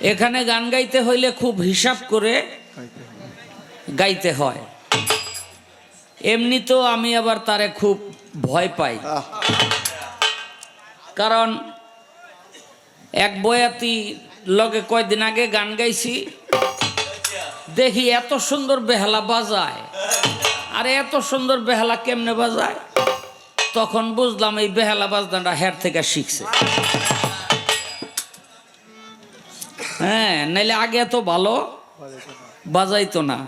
এখানে গান গাইতে হইলে খুব হিসাব করে গাইতে হয়। এমনি তো আমি আবার তারে খুব ভয় পাই। কারণ এক বয়াতি লগে কয়দিন আগে গান গাইছি দেখি এত সুন্দর বেহালা বাজায়। আরে এত সুন্দর বেহালা কেমনে বাজায়? তখন বুঝলাম এই বেহালা বাজনাটা হের থেকে শিখছে। হ্যাঁ নাইলে আগে এত ভালো বাজাইতো না।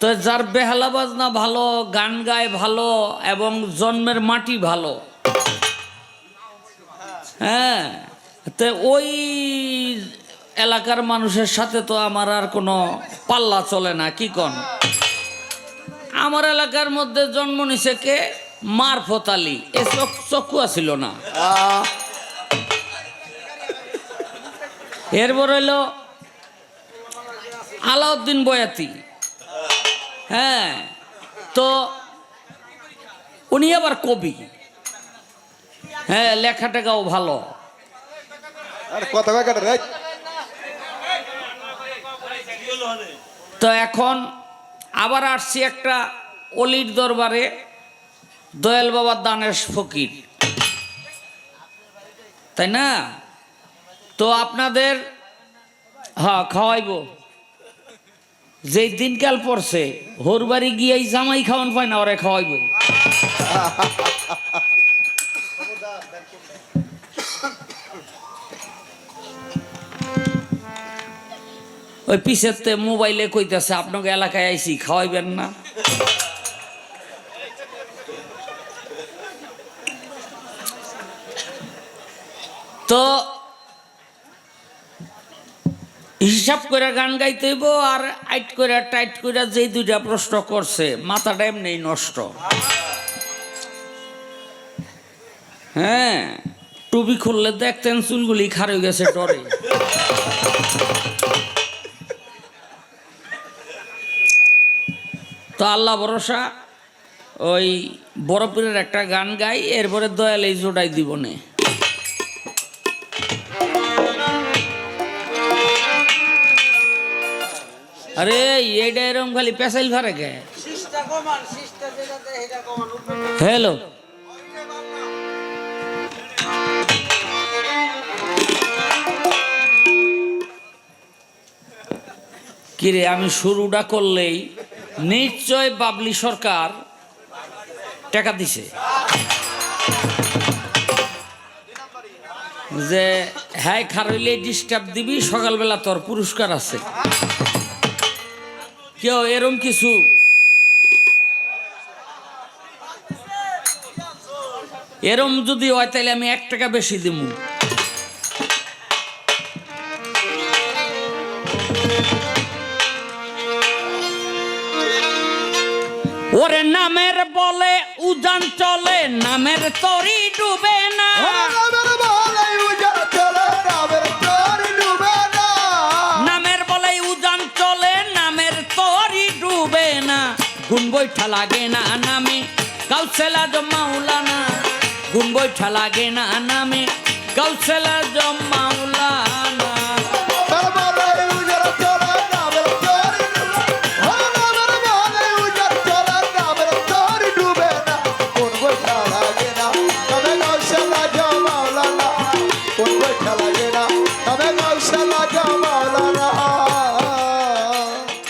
তো যার বেহালা বাজনা ভালো, গান গায় ভালো এবং জন্মের মাটি ভালো। হ্যাঁ তো ওই এলাকার মানুষের সাথে তো আমার আর কোনো পাল্লা চলে না, কি কন? আমার এলাকার মধ্যে জন্ম নিছে কে? মারফত আলী। এ চক চক্ষু ছিল না। এরপর হইল আলাউদ্দিন বয়াতি। হ্যাঁ তো উনি আবার কবি। হ্যাঁ লেখা টেখাও ভালো তো এখন আবার আসছি একটা অলির দরবারে দয়াল বাবার দানের ফকির। তাই না? তো আপনাদের হ্যাঁ খাওয়াইব। যেই দিনকাল পড়ছে, হোর বাড়ি গিয়ে জামাই খাওয়ান পায় না, ওরে খাওয়াইব। ওই পিছেতে মোবাইলে কইতাছে, আপনাকে এলাকায় আইসি খাওয়াইবেন না। তো হিসাব করে গান গাইতে হইব আর আইট করে, টাইট করে যে দুইটা প্রশ্ন করছে, মাথাটা এমনি নষ্ট। হ্যাঁ টুপি খুললে দেখতেন চুলগুলি খার গেছে ডরে তো আল্লাহ ভরসা, ওই বরফের একটা গান গাই, এরপরে দয়াল এই জোড়াই দিব আরে এইটা এরকম খালি পেশাইল ফারে কে হ্যালো। কিরে আমি শুরুটা করলেই নিশ্চয় বাবলি সরকার টাকা দিছে। যে হ্যাঁ খারইলে ডিস্টার্ব দিবি সকালবেলা তোর পুরস্কার আছে। কেউ এরম কিছু? এরম যদি হয়, তাহলে আমি এক টাকা বেশি দিব ওরে নামের বলে উজান চলে, নামের তরি ডুবে গুণ বৈঠা লাগে না নামে। কাউসেলা জমাউলানা গুণ বৈঠা লাগে না নামে। কাউসেলা জমাউলানা